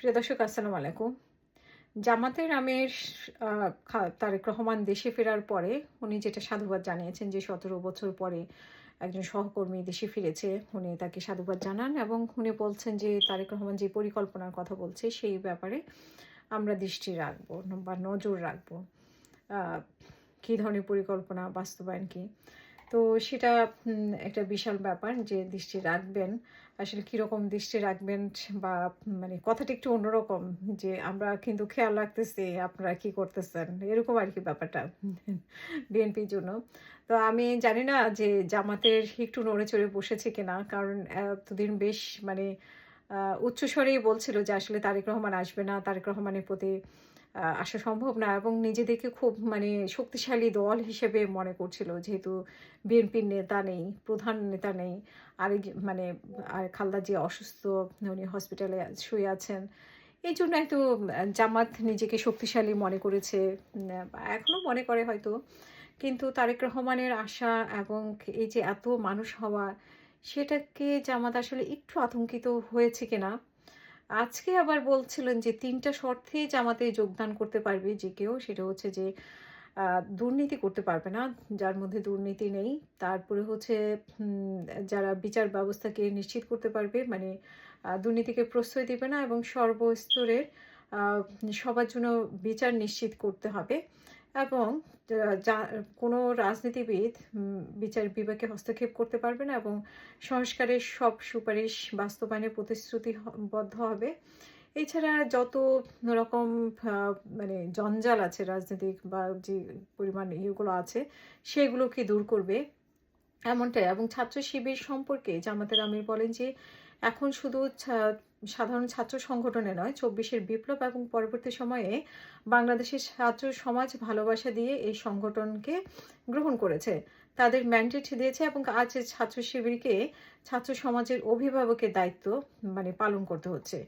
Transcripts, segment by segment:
প্রিয় দর্শক, আসসালামু আলাইকুম। জামাতের আমের তারেক রহমান দেশে ফেরার পরে উনি যেটা সাধুবাদ জানিয়েছেন যে সতেরো বছর পরে একজন সহকর্মী দেশে ফিরেছে, উনি তাকে সাধুবাদ জানান এবং উনি বলছেন যে তারেক রহমান যে পরিকল্পনার কথা বলছে সেই ব্যাপারে আমরা দৃষ্টি রাখব, বা নজর রাখব। কী ধরনের পরিকল্পনা, বাস্তবায়ন কি? তো সেটা একটা বিশাল ব্যাপার যে দৃষ্টি রাখবেন। আসলে কীরকম দৃষ্টি রাখবেন বা মানে কথাটা একটু অন্যরকম যে আমরা কিন্তু খেয়াল রাখতেছি আপনারা কি করতেছেন, এরকম আর কি ব্যাপারটা বিএনপির জন্য। তো আমি জানি না যে জামাতের একটু নড়ে চড়ে বসেছে কিনা, কারণ এতদিন বেশ মানে উচ্চস্বরেই বলছিল যে আসলে তারেক রহমান আসবে না, তারেক রহমানের প্রতি আসা সম্ভব না এবং নিজেদেরকে খুব মানে শক্তিশালী দল হিসেবে মনে করছিল। যেহেতু বিএনপির নেতা নেই প্রধান নেতা নেই আরেক মানে আর খালদা যে অসুস্থ উনি হসপিটালে শুয়ে আছেন। এই জন্য একটু জামাত নিজেকে শক্তিশালী মনে করেছে। উম, এখনও মনে করে হয়তো। কিন্তু তারেক রহমানের আশা এবং এই যে এত মানুষ হওয়া সেটাকে জামাত আসলে একটু আতঙ্কিত হয়েছে কিনা আজকে আবার বলছিলেন যে তিনটা শর্তেই জামাতে যোগদান করতে পারবে যে কেউ, সেটা হচ্ছে যে দুর্নীতি করতে পারবে না, যার মধ্যে দুর্নীতি নেই। তারপরে হচ্ছে যারা বিচার ব্যবস্থাকে নিশ্চিত করতে পারবে মানে দুর্নীতিকে প্রশ্রয় দেবে না এবং সর্বস্তরের সবার জন্য বিচার নিশ্চিত করতে হবে। এবং যা, কোনো রাজনীতিবিদ বিচার বিভাগে হস্তক্ষেপ করতে পারবে না এবং সংস্কারের সব সুপারিশ বাস্তবায়নের প্রতিশ্রুতিবদ্ধ হবে। এছাড়া যত রকম মানে জঞ্জাল আছে রাজনৈতিক বা যে পরিমাণ ইয়েগুলো আছে সেগুলোকে দূর করবে? এমনটাই। এবং ছাত্র শিবির সম্পর্কে জামাতের আমির বলেন যে, এখন শুধু সাধারণ ছাত্র সংগঠনে নয়, চব্বিশের বিপ্লব এবং পরবর্তী সময়ে বাংলাদেশের ছাত্র সমাজ ভালোবাসা দিয়ে এই সংগঠনকে গ্রহণ করেছে। তাদের ম্যান্ডেট দিয়েছে এবং আজ ছাত্র শিবিরকে ছাত্র সমাজের অভিভাবকের দায়িত্ব মানে পালন করতে হচ্ছে।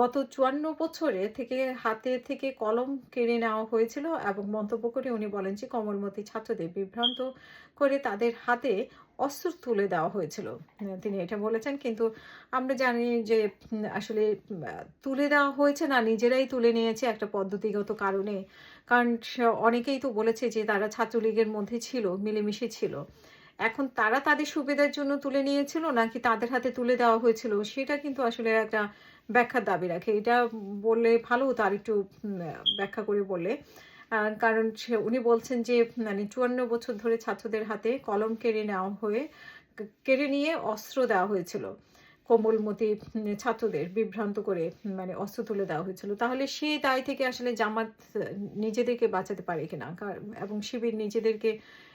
গত চুয়ান্ন বছরে থেকে হাতে থেকে কলম কেড়ে নেওয়া হয়েছিল এবং মন্তব্য করে উনি বলেন যে, কমলমতি ছাত্রদের বিভ্রান্ত করে তাদের হাতে অস্ত্র তুলে দেওয়া হয়েছিল। তিনি এটা বলেছেন, কিন্তু আমরা জানি যে, আসলে, তুলে দেওয়া হয়েছে না, নিজেরাই তুলে নিয়েছে একটা পদ্ধতিগত কারণে। কারণ অনেকেই তো বলেছে যে, তারা ছাত্রলীগের মধ্যে ছিল, মিলেমিশে ছিল। এখন তারা তাদের সুবিধার জন্য তুলে নিয়েছিল নাকি তাদের হাতে তুলে দেওয়া হয়েছিল? সেটা কিন্তু আসলে একটা ব্যাখ্যার দাবি রাখে। এটা বললে ভালো তার একটু ব্যাখ্যা করে বললে। কারণ সে- উনি বলছেন যে মানে চুয়ান্ন বছর ধরে ছাত্রদের হাতে কলম কেড়ে নেওয়া হয়ে কেড়ে নিয়ে অস্ত্র দেওয়া হয়েছিল। কোমলমতি ছাত্রদের বিভ্রান্ত করে মানে অস্ত্র তুলে দেওয়া হয়েছিল। তাহলে সেই দায় থেকে আসলে জামাত নিজেদেরকে বাঁচাতে পারে কিনা? এবং শিবির নিজেদেরকে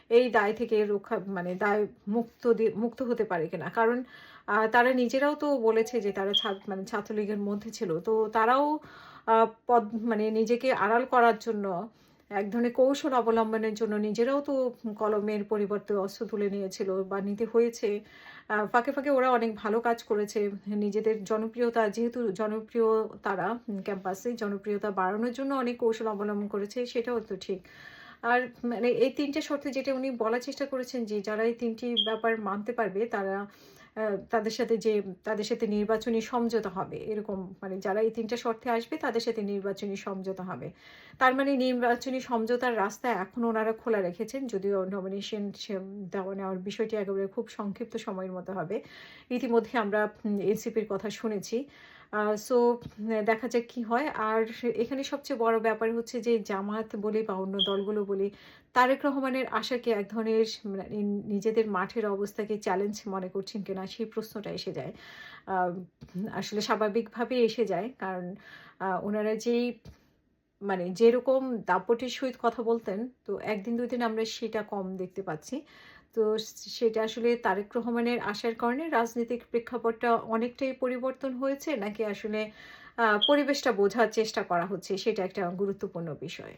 এই দায় থেকে রক্ষা মানে দায় মুক্ত মুক্ত হতে পারে কিনা? কারণ তারা নিজেরাও তো বলেছে যে তারা মানে ছাত্রলীগের মধ্যে ছিল। তো তারাও পদ মানে নিজেকে আড়াল করার জন্য এক ধরনের কৌশল অবলম্বনের জন্য নিজেরাও তো কলমের পরিবর্তে অস্ত্র তুলে নিয়েছিল বা নিতে হয়েছে। ফাঁকে ফাঁকে ওরা অনেক ভালো কাজ করেছে। নিজেদের জনপ্রিয়তা, যেহেতু জনপ্রিয় তারা ক্যাম্পাসে, জনপ্রিয়তা বাড়ানোর জন্য অনেক কৌশল অবলম্বন করেছে, সেটাও তো ঠিক। আর মানে এই তিনটে শর্তে যেটা উনি বলার চেষ্টা করেছেন যে, যারা এই তিনটি ব্যাপার মানতে পারবে, তারা তাদের সাথে যে, তাদের সাথে নির্বাচনী সমঝোতা হবে। এরকম মানে যারা এই তিনটা শর্তে আসবে, তাদের সাথে নির্বাচনী সমঝোতা হবে। তার মানে নির্বাচনী সমঝোতার রাস্তা এখন ওনারা খোলা রেখেছেন, যদিও নমিনেশন দেওয়া নেওয়ার বিষয়টি একেবারে খুব সংক্ষিপ্ত সময়ের মতো হবে। ইতিমধ্যে আমরা এনসিপির কথা শুনেছি। সো দেখা যাক কি হয়। আর এখানে সবচেয়ে বড় ব্যাপার হচ্ছে যে, জামাত বলি বা অন্য দলগুলো বলি, তারেক রহমানের আশাকে এক ধরনের মানে নিজেদের মাঠের অবস্থাকে চ্যালেঞ্জ মনে করছেন কিনা, সেই প্রশ্নটা এসে যায়। আসলে স্বাভাবিকভাবে এসে যায়, কারণ ওনারা যেই মানে যেরকম দাপটের সহিত কথা বলতেন, তো একদিন দুই দিন আমরা সেটা কম দেখতে পাচ্ছি। তো সেটা আসলে তারেক রহমানের আসার কারণে রাজনৈতিক প্রেক্ষাপটটা অনেকটাই পরিবর্তন হয়েছে, নাকি আসলে পরিবেশটা বোঝার চেষ্টা করা হচ্ছে, সেটা একটা গুরুত্বপূর্ণ বিষয়?